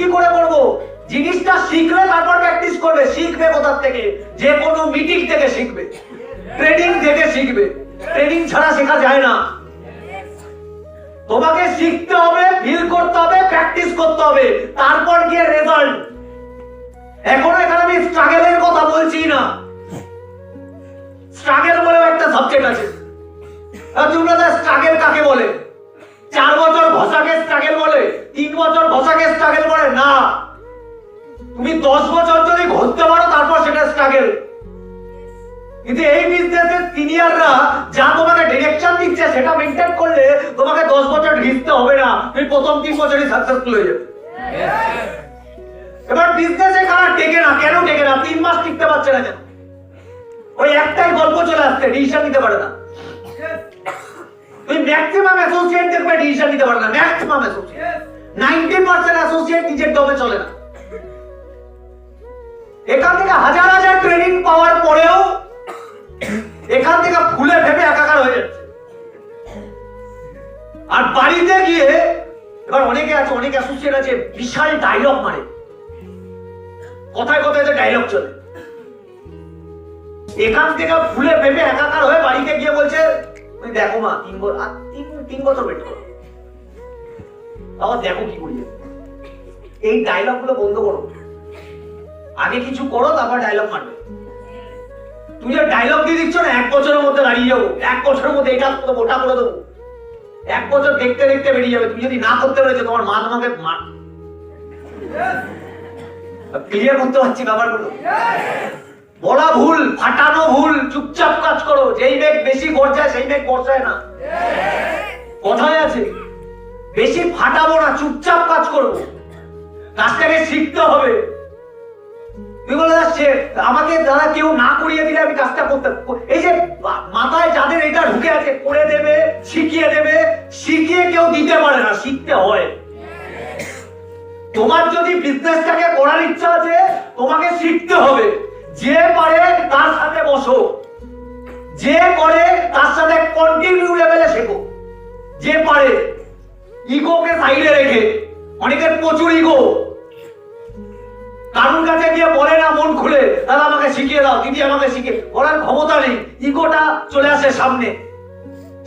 কি করে করব? জিনিসটা শিখলে তারপর প্র্যাকটিস করবে, শিখবে কোথার থেকে? যে কোনো মিটিং থেকে শিখবে। ট্রেনিং থেকে শিখবে। ট্রেনিং ছাড়া শেখা যায় না। তোমাকে শিখতে হবে ফিল করতে হবে প্র্যাকটিস করতে হবে। তারপর গিয়ে রেজাল্ট এখন এখানে আমি স্ট্রাগলের কথা বলছি না। স্ট্রাগল বলেও একটা সাবজেক্ট আছে। তোমরা স্ট্রাগল কাকে বলে? চার বছর ভাষাকে স্ট্রাগল বলে, তিন বছর ভাষাকে স্ট্রাগল বলে না। তুমি দশ বছর যদি ঘুরতে পারো, তারপর সেটা স্ট্রাগল কিন্তু এই বিজনেসের সিনিয়ররা যা তোমাকে ডিরেকশন দিচ্ছে, সেটা মেনটেন করলে তোমাকে দশ বছর ঘিরতে হবে না। তুমি প্রথম তিন বছরই সাকসেসফুল হয়ে যাবে। এবার বিজনেসে কারা টেকে না? কেন টেকে না? তিন মাস টিকতে পারছে না কেন? ওই একটাই গল্প চলে আসছে ডিসিশন নিতে পারে না। তুমি ম্যাক্সিমাম অ্যাসোসিয়েট দেখবে ডিসিশন নিতে পারে না maximum associate ninety percent associate নিজের দমে চলে না। এখান থেকে হাজার হাজার ট্রেনিং পাওয়ার পরেও এখান থেকে ফুলে ভেবে একাকার হয়ে যাচ্ছে। আর বাড়িতে গিয়ে এবার অনেকে আছে অনেক অ্যাসোসিয়েট আছে বিশাল ডায়লগ মারে। কথায় কথায় যে ডায়লগ চলে। এখান থেকে ফুলে ভেবে একাকার হয়ে বাড়িতে দেখো মা তিন বছর আর তিন তিন বছর ওয়েট করো। আবার দেখো কি করি এই ডায়লগগুলো বন্ধ করো। আগে কিছু করো তারপর ডায়লগ মারবে। তুমি যে ডায়লগ দিয়ে দিচ্ছ না এক বছরের মধ্যে দাঁড়িয়ে যাব। এক বছরের মধ্যে এটা করে দেবো ওটা করে দেবো। এক বছর দেখতে দেখতে বেরিয়ে যাবে। তুমি যদি না করতে পেরেছ তোমার মা তোমাকে মা ক্লিয়ার করতে পারছি ব্যাপারগুলো? বলা ভুল, ফাটানো ভুল, চুপচাপ কাজ করো। যেই মেঘ বেশি গর্জায়, সেই মেঘ গর্জায় না। কথায় আছে, বেশি ফাটাবো না, চুপচাপ কাজ করব কাজটাকে শিখতে হবে। বলে যাচ্ছে, আমাকে দাদা কেউ না করিয়ে দিলে আমি কাজটা করতে এই যে মাথায় যাদের এটা ঢুকে আছে, করে দেবে, শিখিয়ে দেবে, শিখিয়ে কেউ দিতে পারে না, শিখতে হয়। তোমার যদি বিজনেসটাকে করার ইচ্ছা আছে, তোমাকে শিখতে হবে। যে পারে তার সাথে বসো। যে করে তার সাথে কন্টিনিউ লেভেলে শেখো। যে পারে ইগোকে সাইডে রেখে অনেকের প্রচুর ইগো কারুর কাছে গিয়ে বলে না, মন খুলে, দাদা, আমাকে শিখিয়ে দাও, দিদি আমাকে শিখে বলার ক্ষমতা নেই। ইগোটা চলে আসে সামনে।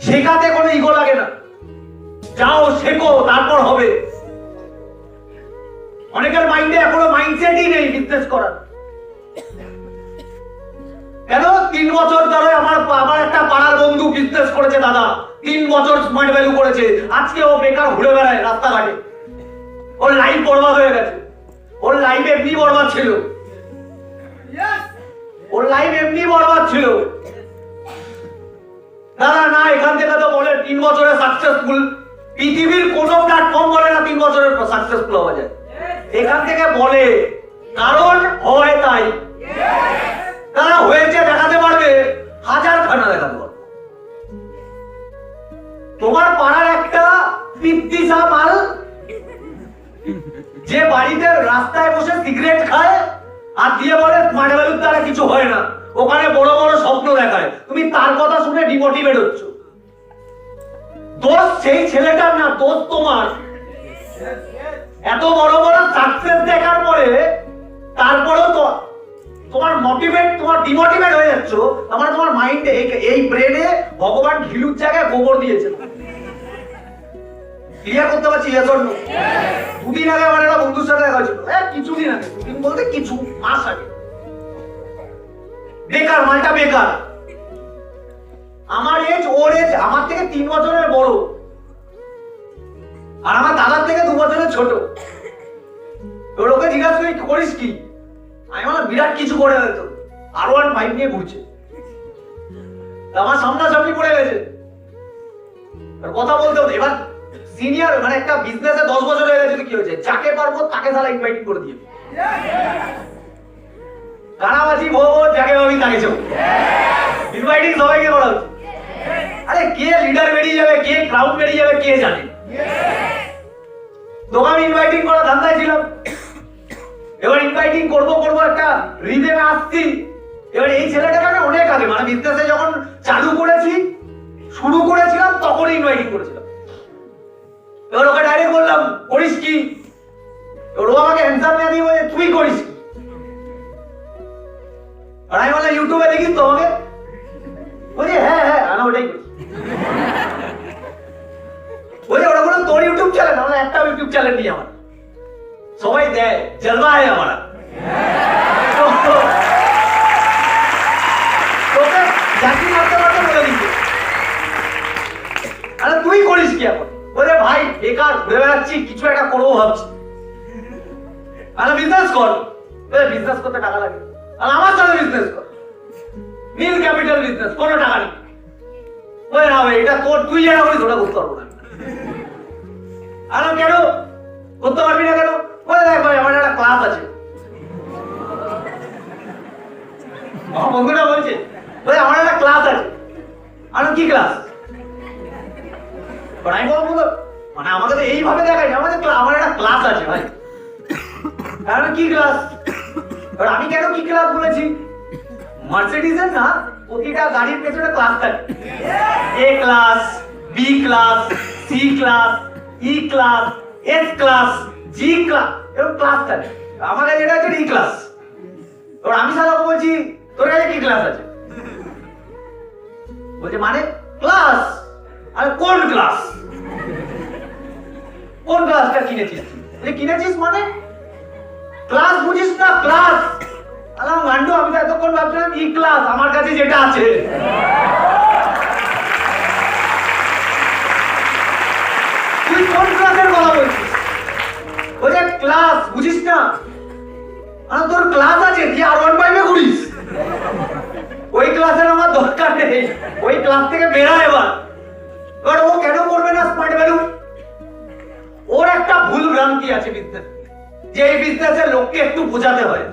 শেখাতে কোনো ইগো লাগে না। যাও, শেখো, তারপর হবে। অনেকের মাইন্ডে এখনও মাইন্ডসেটই নেই বিজনেস করার। কেন? তিন বছর ধরে আমার আমার একটা পাড়ার বন্ধু বিজনেস করেছে দাদা। তিন বছর স্মার্ট ভ্যালু করেছে। আজকে ও বেকার ঘুরে বেড়ায় রাস্তাঘাটে। ওর লাইফ বরবাদ হয়ে গেছে। ওর লাইফ এমনি বরবাদ ছিল। ওর লাইফ এমনি বরবাদ ছিল। দাদা, না, এখান থেকে তো বলে তিন বছরে সাকসেসফুল পৃথিবীর কোন প্ল্যাটফর্ম বলে না তিন বছরের সাকসেসফুল হওয়া এখান থেকে বলে, কারণ হয় তাই। তারা হয়েছে দেখাতে পারবে, হাজার খানা দেখাতে পারবে। তোমার পাড়ার একটা পিপ্তিসা মাল যে বাড়িতে রাস্তায় বসে সিগারেট খায়, আর দিয়ে বলে স্মার্ট ভ্যালুর দ্বারা কিছু হয় না। ওখানে বড় বড় স্বপ্ন দেখায়। তুমি তার কথা শুনে ডিমোটিভেট হচ্ছ দোষ সেই ছেলেটার না, দোষ তোমার। এত বড় বড় সাকসেস দেখার পরে, তারপরেও তো তোমার মোটিভেট তোমার ডিমোটিভেট হয়ে যাচ্ছ আমার তোমার মাইন্ডে এই ব্রেনে ভগবান ঘিলুর জায়গায় গোবর দিয়েছে। ক্লিয়ার করতে পারছি yes or দুদিন আগে আমার একটা বন্ধুর সাথে দেখা হয়েছিল। হ্যাঁ কিছুদিন আগে দুদিন বলতে কিছু মাস আগে। বেকার, মালটা বেকার। আমার এজ ওর এজ আমার থেকে তিন বছরের বড়। আর আমার দাদার থেকে দু বছরের ছোট। তোর ওকে জিজ্ঞাসা করি, করিস কি? আমি বললাম, বিরাট কিছু করে হয়তো আর ওয়ান ফাইভ নিয়ে ঘুরছে। আমার সামনাসামনি পড়ে গেছে। কথা বলতে হতো এবার সিনিয়র মানে একটা বিজনেসে দশ বছর হয়ে গেছে কি হয়েছে? যাকে পারব, তাকে তারা ইনভাইট করে দিয়ে কানাবাজি ভোগ যাকে ভাবি, তাকে চো ইনভাইটিং সবাইকে করা হচ্ছে। আরে, কে লিডার বেরিয়ে যাবে, কে ক্রাউড বেরিয়ে যাবে, কে জানে? আমি ইনভাইটিং করা ধান্দায় ছিলাম। এবার ইনভাইটিং করব করব একটা রিদেমে আসছি। এবার এই ছেলেটাকে আমি অনেক আগে মানে বিজনেসে যখন চালু করেছি, শুরু করেছিলাম, তখন ইনভাইটিং করেছিলাম। এবার ওকে ডাইরেক্ট বললাম, করিস কি? এবার ও আমাকে অ্যান্সার না দিয়ে তুই করিস কি?" আর আমি বললাম ইউটিউবে দেখিস তো আমাকে? বলছি হ্যাঁ হ্যাঁ আমি ওটাই বলছি, ওটা বললাম তোর ইউটিউব চ্যানেল আমার একটা ইউটিউব চ্যানেল নিয়ে আমার। সবাই দেয় জলবা হয় আমার আরে তুই করিস কি এখন? বলে, ভাই বেকার ঘুরে বেড়াচ্ছি, কিছু একটা করব ভাবছি। আরে বিজনেস কর। বিজনেস করতে টাকা লাগে। আর আমার সাথে বিজনেস কর। নীল ক্যাপিটাল বিজনেস কোনো টাকা নেই। বলে, না এটা তোর, তুই যেটা করিস, ওটা করতে পারব না। আরে কেন? করতে পারবি না কেন? বলে দেখ আমার একটা ক্লাস আছে। আমার বন্ধুটা বলছে বলে আমার একটা ক্লাস আছে। আর কি ক্লাস আমি বলব মানে আমাকে তো এইভাবে দেখাই না, আমাদের আমার একটা ক্লাস আছে ভাই। আর কি ক্লাস এবার আমি কেন কি ক্লাস বলেছি? মার্সিডিজের না প্রতিটা গাড়ির পেছনে ক্লাস থাকে। A class B class C class E class S class G class এরকম ক্লাস থাকে আমার কাছে এটা ক্লাস এবার আমি বলছি, তোর কাছে কি ক্লাস আছে? বলছে মানে ক্লাস আর কোন ক্লাস কোন ক্লাসটা কিনেছিস তুই? কিনেছিস মানে? ক্লাস বুঝিস না ক্লাস আলাম গান্ডু আমি তো এতক্ষণ ভাবছিলাম ই ক্লাস আমার কাছে যেটা আছে। ক্লাস, বুঝিস না? আর তোর ক্লাস আছে, তুই আর ওয়ান ফাইভে ঘুরিস। ওই ক্লাসের আমার দরকার নেই। ওই ক্লাস থেকে বেরা এবার। এবার ও কেন করবে না স্মার্ট ভ্যালু ওর একটা ভুল ভ্রান্তি আছে বিজনেস যে এই বিজনেসে লোককে একটু বোঝাতে হয়।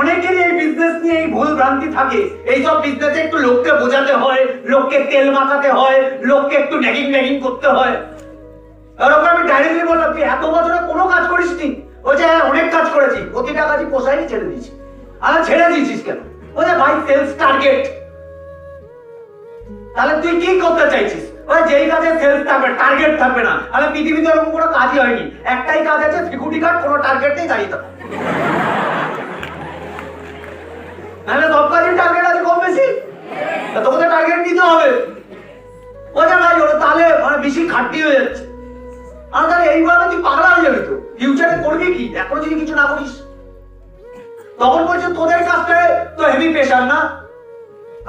অনেকেরই এই বিজনেস নিয়ে এই ভুল ভ্রান্তি থাকে। এইসব বিজনেসে একটু লোককে বোঝাতে হয়, লোককে তেল মাখাতে হয়, লোককে একটু ন্যাগিং ন্যাগিং করতে হয়। আর আমি ডাইরেক্টলি বললাম, তুই এত বছরে কোনো কাজ করিস নি ও যে হ্যাঁ অনেক কাজ করেছি, প্রতিটা কাজই পোষায়নি ছেড়ে দিয়েছি। আর, ছেড়ে দিয়েছিস কেন? ও যে ভাই সেলস টার্গেট তাহলে তুই কি করতে চাইছিস? ওই যেই কাজে সেলস থাকবে টার্গেট থাকবে না। তাহলে পৃথিবীতে এরকম কোনো কাজই হয়নি। একটাই কাজ আছে সিকিউরিটি গার্ড কোনো টার্গেট নেই দাঁড়িয়ে থাকো। নাহলে সব কাজের টার্গেট আছে কম বেশি? তোকে টার্গেট নিতে হবে। ও যে, ভাই, ওটা তাহলে মানে বেশি খাটতি হয়ে যাচ্ছে। আর তাহলে এইভাবে তুই পাগলা হয়ে যাবি তো? ফিউচারে করবি কি? এখনও যদি কিছু না করিস। তখন বলছে, তোদের কাজটা তো হেভি প্রেশার না?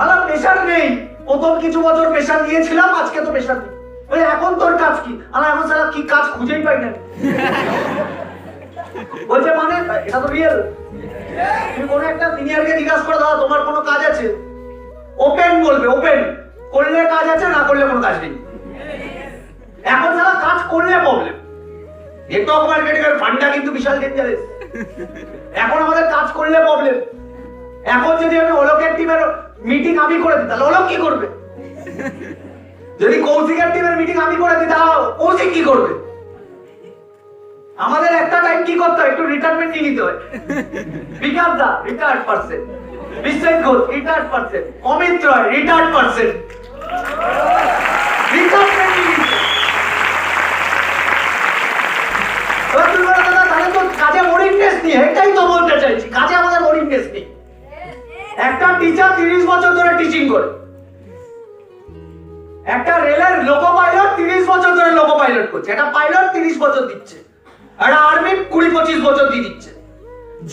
আলাম প্রেশার নেই। প্রথম কিছু বছর প্রেশার নিয়েছিলাম, আজকে তো প্রেশার নেই। ওই এখন তোর কাজ কি? আলা এখন সারা কি কাজ খুঁজেই পাই না বলছে মানে এটা তো রিয়েল তুমি কোনো একটা সিনিয়রকে জিজ্ঞাসা করে দাও, তোমার কোনো কাজ আছে? ওপেন বলবে ওপেন করলে কাজ আছে, না করলে কোনো কাজ নেই। এখন যারা কাজ করলে প্রবলেম নেটওয়ার্ক মার্কেটিং ফান্ডা কিন্তু বিশাল ডেঞ্জারাস এখন আমাদের কাজ করলে প্রবলেম এখন যদি আমি অলোকের টিমের মিটিং আমি করে দিই, তাহলে অলোক কি করবে? যদি কৌশিকের টিমের মিটিং আমি করে দিই, তাহলে কৌশিক কি করবে? আমাদের একটা টাইম কি করতে হয়? একটু রিটায়ারমেন্ট নিয়ে নিতে হয়। বিকাশ দা retired person Biswajit Ghosh retired person Amit Roy retired person retirement নিয়ে নিতে হয়। এবার তুমি বলো, দাদা, তাহলে ওরিয়েন্টেস নেই এটাই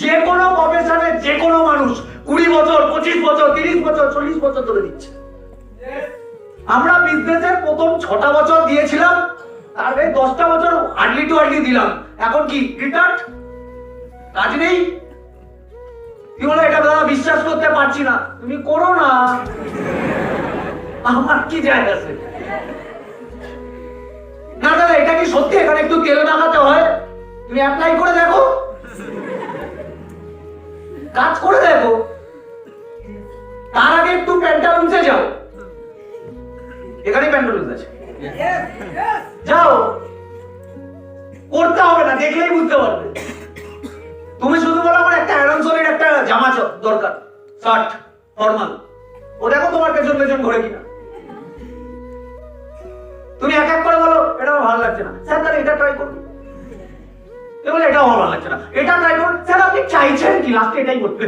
যে কোনো প্রফেশনে যে কোনো মানুষ কুড়ি বছর, পঁচিশ বছর, তিরিশ বছর, চল্লিশ বছর ধরে দিচ্ছে। আমরা বিজনেসের প্রথম ছটা বছর দিয়েছিলাম, তারপরে দশটা বছর আর্লি টু আর্লি দিলাম। এখন কি রিটার্ড কাজ নেই। কি বলে এটা দাদা বিশ্বাস করতে পারছি না। তুমি করো না। আমার কি যায় আছে? না দাদা এটা কি সত্যি? এখানে একটু তেল লাগাতে হয়। তুমি অ্যাপ্লাই করে দেখো। কাজ করে দেখো। তার আগে একটু প্যান্টালুন্সে যাও। এখানে প্যান্টালুন্স আছে। যাও। করতে হবে না দেখলেই বুঝতে পারবে। জামা দরকার শার্ট ফর্মাল ও দেখো তোমার পেছন পেছন ঘুরে কিনা। তুমি এক এক করে বলো এটা আমার ভালো লাগছে না। স্যার, তাহলে এটা ট্রাই করুন। এটাও আমার ভালো লাগছে না। এটা ট্রাই করুন। স্যার, আপনি চাইছেন কি? লাস্টে এটাই বলবে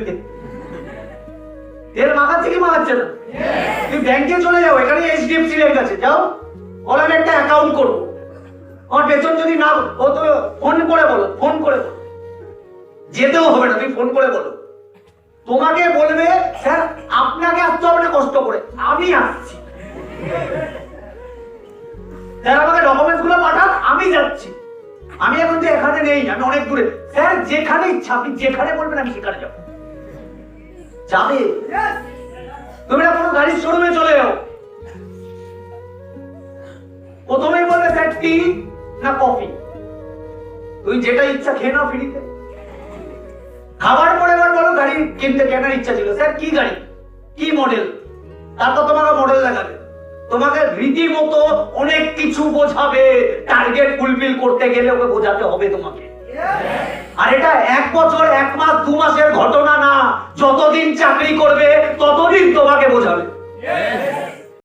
এর মাখাচ্ছে কি মাখাচ্ছে না? তুমি ব্যাংকে চলে যাও, এখানে এইচডিএফসি ব্যাংক আছে। যাও বলো আমি একটা অ্যাকাউন্ট করব। আমার বেতন যদি না, ও তো ফোন করে বলো ফোন করে বলো। যেতেও হবে না, তুমি ফোন করে বলো। তোমাকে বলবে, স্যার, আপনাকে আসতে হবে না কষ্ট করে। আমি আসছি। স্যার, আমাকে ডকুমেন্টসগুলো পাঠান, আমি যাচ্ছি। আমি এখন যে এখানে নেই, আমি অনেক দূরে। স্যার, যেখানে ইচ্ছা, আপনি যেখানে বলবেন, আমি সেখানে যাব। যাবে? তুমি না কোনো গাড়ির শোরুমে চলে যাও। প্রথমেই বলবে, স্যার টি না কফি তুই যেটা ইচ্ছা খেয়ে নাও ফ্রিতে গাড়ি কিনতে কেনার ইচ্ছা ছিল। স্যার, কি গাড়ি? কি মডেল তারপর তোমাকে মডেল দেখাবে। তোমাকে রীতিমতো অনেক কিছু বোঝাবে। টার্গেট ফুলফিল করতে গেলে ওকে বোঝাতে হবে তোমাকে। আর এটা এক বছর, এক মাস, দু মাসের ঘটনা না। যতদিন চাকরি করবে, ততদিন তোমাকে বোঝাবে।